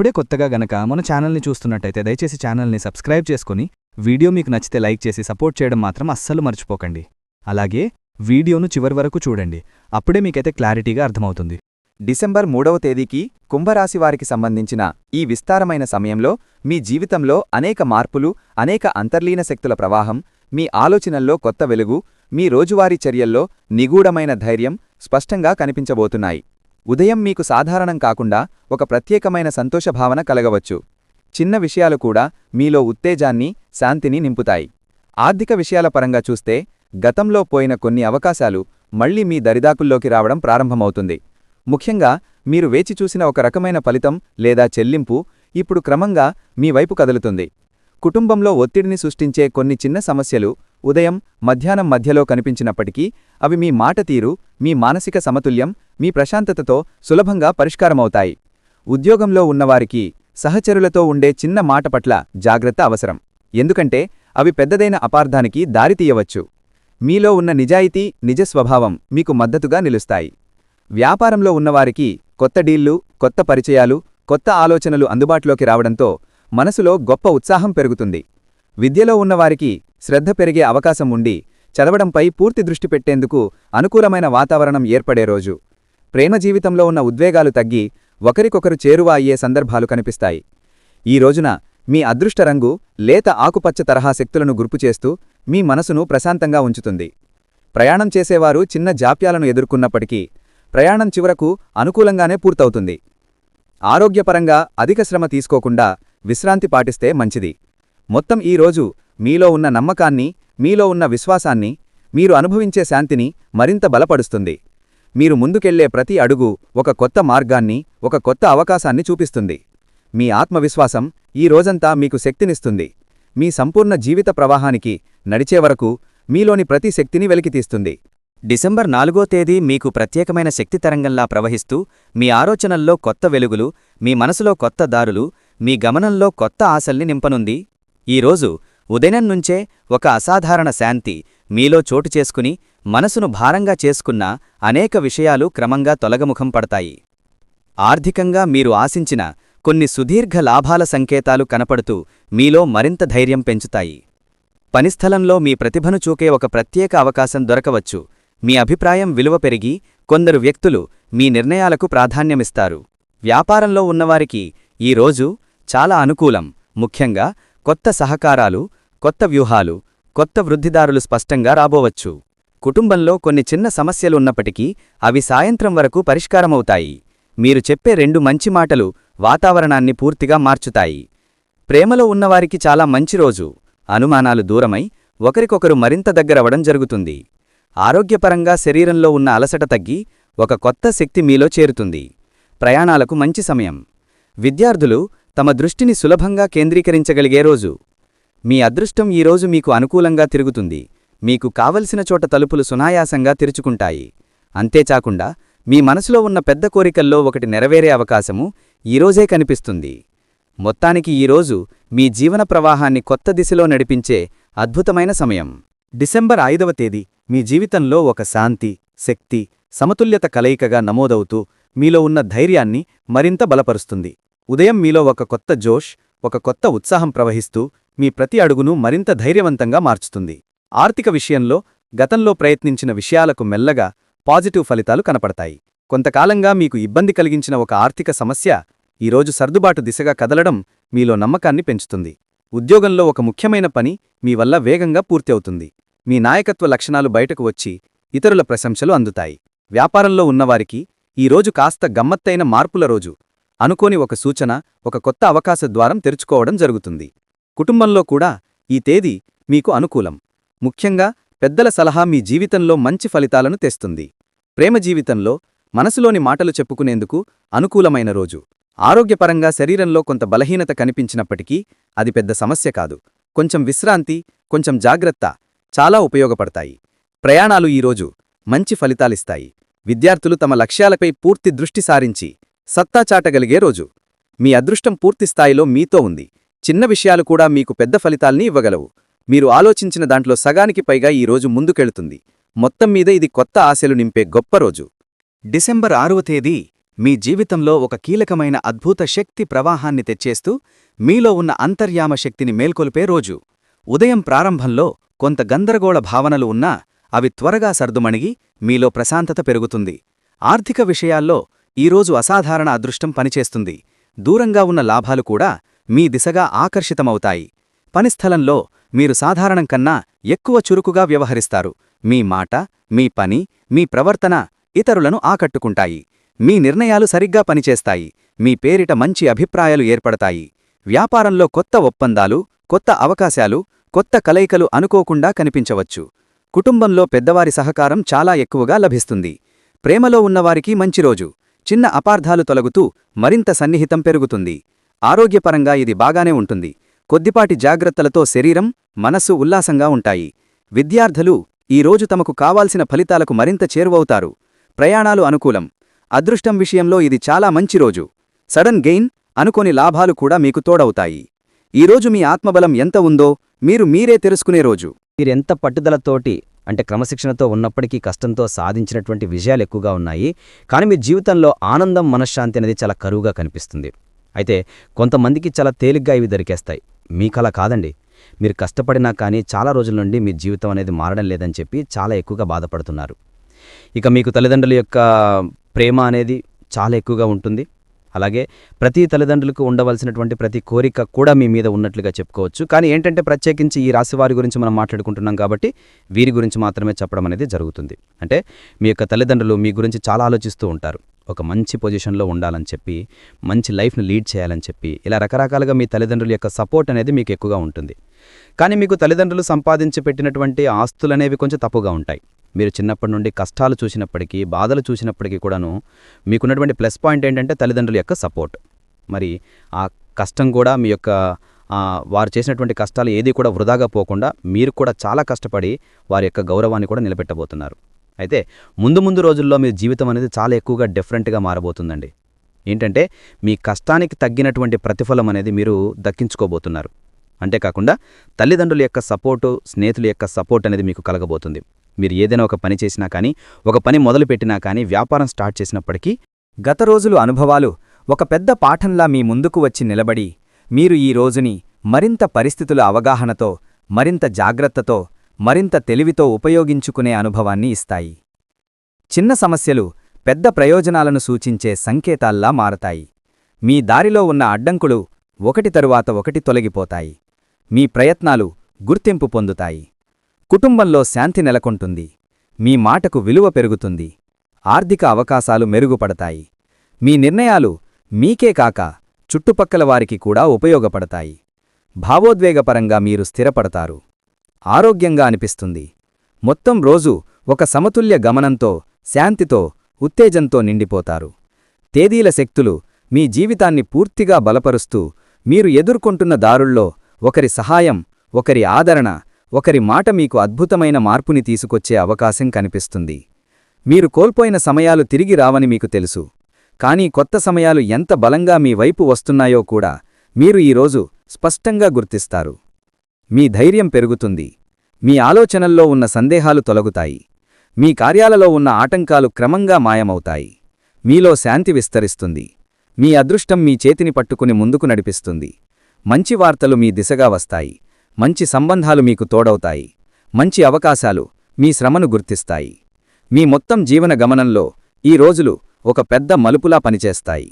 ఇప్పుడే కొత్తగా గనక మన ఛానల్ని చూస్తున్నట్టయితే దయచేసి ఛానల్ని సబ్స్క్రైబ్ చేసుకుని వీడియో మీకు నచ్చితే లైక్ చేసి సపోర్ట్ చేయడం మాత్రం అస్సలు మర్చిపోకండి. అలాగే వీడియోను చివరి వరకు చూడండి. అప్పుడే మీకైతే క్లారిటీగా అర్థమవుతుంది. డిసెంబర్ మూడవ తేదీకి కుంభరాశి వారికి సంబంధించిన ఈ విస్తారమైన సమయంలో మీ జీవితంలో అనేక మార్పులు అనేక అంతర్లీన శక్తుల ప్రవాహం మీ ఆలోచనల్లో కొత్త వెలుగు మీ రోజువారీ చర్యల్లో నిగూఢమైన ధైర్యం స్పష్టంగా కనిపించబోతున్నాయి. ఉదయం మీకు సాధారణం కాకుండా ఒక ప్రత్యేకమైన సంతోషభావన కలగవచ్చు. చిన్న విషయాలు కూడా మీలో ఉత్తేజాన్ని శాంతిని నింపుతాయి. ఆర్థిక విషయాల పరంగా చూస్తే గతంలో పోయిన కొన్ని అవకాశాలు మళ్ళీ మీ దరిదాకుల్లోకి రావడం ప్రారంభమవుతుంది. ముఖ్యంగా మీరు వేచి చూసిన ఒక రకమైన ఫలితం లేదా చెల్లింపు ఇప్పుడు క్రమంగా మీ వైపు కదులుతుంది. కుటుంబంలో ఒత్తిడిని సృష్టించే కొన్ని చిన్న సమస్యలు ఉదయం మధ్యాహ్నం మధ్యలో కనిపించినప్పటికీ అవి మీ మాట తీరు మీ మానసిక సమతుల్యం మీ ప్రశాంతతతో సులభంగా పరిష్కారమవుతాయి. ఉద్యోగంలో ఉన్నవారికి సహచరులతో ఉండే చిన్న మాట పట్ల జాగ్రత్త అవసరం. ఎందుకంటే అవి పెద్దదైన అపార్థానికి దారితీయవచ్చు మీలో ఉన్న నిజాయితీ నిజ స్వభావం మీకు మద్దతుగా నిలుస్తాయి. వ్యాపారంలో ఉన్నవారికి కొత్త డీళ్ళు కొత్త పరిచయాలు కొత్త ఆలోచనలు అందుబాటులోకి రావడంతో మనసులో గొప్ప ఉత్సాహం పెరుగుతుంది. విద్యలో ఉన్నవారికి శ్రద్ధ పెరిగే అవకాశం ఉండి చదవడంపై పూర్తి దృష్టి పెట్టేందుకు అనుకూలమైన వాతావరణం ఏర్పడే రోజు. ప్రేమ జీవితంలో ఉన్న ఉద్వేగాలు తగ్గి ఒకరికొకరు చేరువ అయ్యే సందర్భాలు కనిపిస్తాయి. ఈ రోజున మీ అదృష్ట రంగు లేత ఆకుపచ్చ తరహా శక్తులను గుర్పుచేస్తూ మీ మనసును ప్రశాంతంగా ఉంచుతుంది. ప్రయాణం చేసేవారు చిన్న జాప్యాలను ఎదుర్కొన్నప్పటికీ ప్రయాణం చివరకు అనుకూలంగానే పూర్తవుతుంది. ఆరోగ్యపరంగా అధిక శ్రమ తీసుకోకుండా విశ్రాంతి పాటిస్తే మంచిది. మొత్తం ఈ రోజు మీలో ఉన్న నమ్మకాన్ని మీలో ఉన్న విశ్వాసాన్ని మీరు అనుభవించే శాంతిని మరింత బలపడుస్తుంది మీరు ముందుకెళ్ళే ప్రతి అడుగు ఒక కొత్త మార్గాన్ని ఒక కొత్త అవకాశాన్ని చూపిస్తుంది. మీ ఆత్మవిశ్వాసం ఈ రోజంతా మీకు శక్తినిస్తుంది. మీ సంపూర్ణ జీవిత ప్రవాహానికి నడిచే వరకు మీలోని ప్రతి శక్తిని వెలికితీస్తుంది. డిసెంబర్ నాలుగో తేదీ మీకు ప్రత్యేకమైన శక్తి తరంగంలా ప్రవహిస్తూ మీ ఆలోచనల్లో కొత్త వెలుగులు మీ మనసులో కొత్త దారులు మీ గమనంలో కొత్త ఆశల్ని నింపనుంది. ఈరోజు ఉదయం నుంచే ఒక అసాధారణ శాంతి మీలో చోటు చేసుకుని మనసును భారంగా చేసుకున్న అనేక విషయాలు క్రమంగా తొలగముఖం పడతాయి. ఆర్థికంగా మీరు ఆశించిన కొన్ని సుదీర్ఘ లాభాల సంకేతాలు కనపడుతూ మీలో మరింత ధైర్యం పెంచుతాయి. పనిస్థలంలో మీ ప్రతిభను చూకే ఒక ప్రత్యేక అవకాశం దొరకవచ్చు. మీ అభిప్రాయం విలువ పెరిగి కొందరు వ్యక్తులు మీ నిర్ణయాలకు ప్రాధాన్యమిస్తారు. వ్యాపారంలో ఉన్నవారికి ఈ రోజు చాలా అనుకూలం. ముఖ్యంగా కొత్త సహకారాలు కొత్త వ్యూహాలు కొత్త వృద్ధిదారులు స్పష్టంగా రాబోవచ్చు. కుటుంబంలో కొన్ని చిన్న సమస్యలున్నప్పటికీ అవి సాయంత్రం వరకు పరిష్కారమవుతాయి. మీరు చెప్పే రెండు మంచి మాటలు వాతావరణాన్ని పూర్తిగా మార్చుతాయి. ప్రేమలో ఉన్నవారికి చాలా మంచి రోజు. అనుమానాలు దూరమై ఒకరికొకరు మరింత దగ్గరవడం జరుగుతుంది. ఆరోగ్యపరంగా శరీరంలో ఉన్న అలసట తగ్గి ఒక కొత్త శక్తి మీలో చేరుతుంది. ప్రయాణాలకు మంచి సమయం. విద్యార్థులు తమ దృష్టిని సులభంగా కేంద్రీకరించగలిగే రోజు. మీ అదృష్టం ఈరోజు మీకు అనుకూలంగా తిరుగుతుంది. మీకు కావలసిన చోట తలుపులు సునాయాసంగా తెరుచుకుంటాయి. అంతేచాకుండా మీ మనసులో ఉన్న పెద్ద కోరికల్లో ఒకటి నెరవేరే అవకాశము ఈరోజే కనిపిస్తుంది. మొత్తానికి ఈరోజు మీ జీవన ప్రవాహాన్ని కొత్త దిశలో నడిపించే అద్భుతమైన సమయం. డిసెంబర్ ఐదవ తేదీ మీ జీవితంలో ఒక శాంతి శక్తి సమతుల్యత కలయికగా నమోదవుతూ మీలో ఉన్న ధైర్యాన్ని మరింత బలపరుస్తుంది. ఉదయం మీలో ఒక కొత్త జోష్ ఒక కొత్త ఉత్సాహం ప్రవహిస్తూ మీ ప్రతి అడుగును మరింత ధైర్యవంతంగా మార్చుతుంది. ఆర్థిక విషయంలో గతంలో ప్రయత్నించిన విషయాలకు మెల్లగా పాజిటివ్ ఫలితాలు కనపడతాయి. కొంతకాలంగా మీకు ఇబ్బంది కలిగించిన ఒక ఆర్థిక సమస్య ఈరోజు సర్దుబాటు దిశగా కదలడం మీలో నమ్మకాన్ని పెంచుతుంది. ఉద్యోగంలో ఒక ముఖ్యమైన పని మీ వల్ల వేగంగా పూర్తి అవుతుంది మీ నాయకత్వ లక్షణాలు బయటకు వచ్చి ఇతరుల ప్రశంసలు అందుతాయి. వ్యాపారంలో ఉన్నవారికి ఈరోజు కాస్త గమ్మత్తైన మార్పుల రోజు. అనుకోని ఒక సూచన ఒక కొత్త అవకాశ ద్వారం తెరుచుకోవడం జరుగుతుంది. కుటుంబంలో కూడా ఈ తేదీ మీకు అనుకూలం. ముఖ్యంగా పెద్దల సలహా మీ జీవితంలో మంచి ఫలితాలను తెస్తుంది. ప్రేమ జీవితంలో మనసులోని మాటలు చెప్పుకునేందుకు అనుకూలమైన రోజు. ఆరోగ్యపరంగా శరీరంలో కొంత బలహీనత కనిపించినప్పటికీ అది పెద్ద సమస్య కాదు. కొంచెం విశ్రాంతి కొంచెం జాగ్రత్త చాలా ఉపయోగపడతాయి. ప్రయాణాలు ఈరోజు మంచి ఫలితాలిస్తాయి. విద్యార్థులు తమ లక్ష్యాలపై పూర్తి దృష్టి సారించి సత్తా చాటగలిగే రోజు. మీ అదృష్టం పూర్తిస్థాయిలో మీతో ఉంది. చిన్న విషయాలు కూడా మీకు పెద్ద ఫలితాల్ని ఇవ్వగలవు. మీరు ఆలోచించిన దాంట్లో సగానికి పైగా ఈ రోజు ముందుకెళుతుంది. మొత్తం మీద ఇది కొత్త ఆశలు నింపే గొప్ప రోజు. డిసెంబర్ ఆరవ తేదీ మీ జీవితంలో ఒక కీలకమైన అద్భుత శక్తి ప్రవాహాన్ని తెచ్చేస్తూ మీలో ఉన్న అంతర్యామ శక్తిని మేల్కొల్పే రోజు. ఉదయం ప్రారంభంలో కొంత గందరగోళ భావనలు ఉన్నా అవి త్వరగా సర్దుమణిగి మీలో ప్రశాంతత పెరుగుతుంది. ఆర్థిక విషయాల్లో ఈరోజు అసాధారణ అదృష్టం పనిచేస్తుంది. దూరంగా ఉన్న లాభాలు కూడా మీ దిశగా ఆకర్షితమవుతాయి. పనిస్థలంలో మీరు సాధారణం కన్నా ఎక్కువ చురుకుగా వ్యవహరిస్తారు. మీ మాట మీ పని మీ ప్రవర్తన ఇతరులను ఆకట్టుకుంటాయి. మీ నిర్ణయాలు సరిగ్గా పనిచేస్తాయి. మీ పేరిట మంచి అభిప్రాయాలు ఏర్పడతాయి. వ్యాపారంలో కొత్త ఒప్పందాలు కొత్త అవకాశాలు కొత్త కలయికలు అనుకోకుండా కనిపించవచ్చు. కుటుంబంలో పెద్దవారి సహకారం చాలా ఎక్కువగా లభిస్తుంది. ప్రేమలో ఉన్నవారికి మంచి రోజు. చిన్న అపార్థాలు తొలగుతూ మరింత సన్నిహితం పెరుగుతుంది. ఆరోగ్యపరంగా ఇది బాగానే ఉంటుంది. కొద్దిపాటి జాగ్రత్తలతో శరీరం మనస్సు ఉల్లాసంగా ఉంటాయి. విద్యార్థులు ఈరోజు తమకు కావాల్సిన ఫలితాలకు మరింత చేరువవుతారు. ప్రయాణాలు అనుకూలం. అదృష్టం విషయంలో ఇది చాలా మంచి రోజు. సడన్ గెయిన్ అనుకోని లాభాలు కూడా మీకు తోడవుతాయి. ఈరోజు మీ ఆత్మబలం ఎంత ఉందో మీరు మీరే తెలుసుకునే రోజు. మీరెంత పట్టుదలతోటి అంటే క్రమశిక్షణతో ఉన్నప్పటికీ కష్టంతో సాధించినటువంటి విజయాలు ఎక్కువగా ఉన్నాయి. కానీ మీ జీవితంలో ఆనందం మనశ్శాంతి అనేది చాలా కరువుగా కనిపిస్తుంది. అయితే కొంతమందికి చాలా తేలిగ్గా ఇవి దొరికేస్తాయి. మీకలా కాదండి. మీరు కష్టపడినా కానీ చాలా రోజుల నుండి మీ జీవితం అనేది మారడం లేదని చెప్పి చాలా ఎక్కువగా బాధపడుతున్నారు. ఇక మీకు తల్లిదండ్రుల యొక్క ప్రేమ అనేది చాలా ఎక్కువగా ఉంటుంది. అలాగే ప్రతి తల్లిదండ్రులకు ఉండవలసినటువంటి ప్రతి కోరిక కూడా మీ మీద ఉన్నట్లుగా చెప్పుకోవచ్చు. కానీ ఏంటంటే ప్రత్యేకించి ఈ రాశి వారి గురించి మనం మాట్లాడుకుంటున్నాం కాబట్టి వీరి గురించి మాత్రమే చెప్పడం అనేది జరుగుతుంది. అంటే మీ యొక్క తల్లిదండ్రులు మీ గురించి చాలా ఆలోచిస్తూ ఉంటారు. ఒక మంచి పొజిషన్లో ఉండాలని చెప్పి మంచి లైఫ్ని లీడ్ చేయాలని చెప్పి ఇలా రకరకాలుగా మీ తల్లిదండ్రుల యొక్క సపోర్ట్ అనేది మీకు ఎక్కువగా ఉంటుంది. కానీ మీకు తల్లిదండ్రులు సంపాదించి పెట్టినటువంటి ఆస్తులు అనేవి కొంచెం తప్పుగా ఉంటాయి. మీరు చిన్నప్పటి నుండి కష్టాలు చూసినప్పటికీ బాధలు చూసినప్పటికీ కూడాను మీకున్నటువంటి ప్లస్ పాయింట్ ఏంటంటే తల్లిదండ్రుల యొక్క సపోర్ట్. మరి ఆ కష్టం కూడా మీ యొక్క వారు చేసినటువంటి కష్టాలు ఏది కూడా వృధాగా పోకుండా మీరు కూడా చాలా కష్టపడి వారి యొక్క గౌరవాన్ని కూడా నిలబెట్టబోతున్నారు. అయితే ముందు ముందు రోజుల్లో మీ జీవితం అనేది చాలా ఎక్కువగా డిఫరెంట్గా మారబోతుందండి. ఏంటంటే మీ కష్టానికి తగ్గినటువంటి ప్రతిఫలం అనేది మీరు దక్కించుకోబోతున్నారు. అంతేకాకుండా తల్లిదండ్రుల యొక్క సపోర్టు స్నేహితుల యొక్క సపోర్ట్ అనేది మీకు కలగబోతుంది. మీరు ఏదైనా ఒక పని చేసినా కానీ ఒక పని మొదలుపెట్టినా కానీ వ్యాపారం స్టార్ట్ చేసినప్పటికీ గత రోజులు అనుభవాలు ఒక పెద్ద పాఠంలా మీ ముందుకు వచ్చి నిలబడి మీరు ఈ రోజుని మరింత పరిస్థితుల అవగాహనతో మరింత జాగ్రత్తతో మరింత తెలివితో ఉపయోగించుకునే అనుభవాన్ని ఇస్తాయి. చిన్న సమస్యలు పెద్ద ప్రయోజనాలను సూచించే సంకేతాల్లా మారతాయి. మీ దారిలో ఉన్న అడ్డంకులు ఒకటి తరువాత ఒకటి తొలగిపోతాయి. మీ ప్రయత్నాలు గుర్తింపు పొందుతాయి. కుటుంబంలో శాంతి నెలకొంటుంది. మీ మాటకు విలువ పెరుగుతుంది. ఆర్థిక అవకాశాలు మెరుగుపడతాయి. మీ నిర్ణయాలు మీకే కాక చుట్టుపక్కల వారికి కూడా ఉపయోగపడతాయి. భావోద్వేగపరంగా మీరు స్థిరపడతారు. ఆరోగ్యంగా అనిపిస్తుంది. మొత్తం రోజు ఒక సమతుల్య గమనంతో శాంతితో ఉత్తేజంతో నిండిపోతారు. తేదీల శక్తులు మీ జీవితాన్ని పూర్తిగా బలపరుస్తూ మీరు ఎదుర్కొంటున్న దారుల్లో ఒకరి సహాయం ఒకరి ఆదరణ ఒకరి మాట మీకు అద్భుతమైన మార్పుని తీసుకొచ్చే అవకాశం కనిపిస్తుంది. మీరు కోల్పోయిన సమయాలు తిరిగి రావని మీకు తెలుసు. కానీ కొత్త సమయాలు ఎంత బలంగా మీ వైపు వస్తున్నాయో కూడా మీరు ఈరోజు స్పష్టంగా గుర్తిస్తారు. మీ ధైర్యం పెరుగుతుంది. మీ ఆలోచనల్లో ఉన్న సందేహాలు తొలగుతాయి. మీ కార్యాలలో ఉన్న ఆటంకాలు క్రమంగా మాయమవుతాయి. మీలో శాంతి విస్తరిస్తుంది. మీ అదృష్టం మీ చేతిని పట్టుకుని ముందుకు నడిపిస్తుంది. మంచి వార్తలు మీ దిశగా వస్తాయి. మంచి సంబంధాలు మీకు తోడవుతాయి. మంచి అవకాశాలు మీ శ్రమను గుర్తిస్తాయి. మీ మొత్తం జీవన గమనంలో ఈ రోజులు ఒక పెద్ద మలుపులా పనిచేస్తాయి.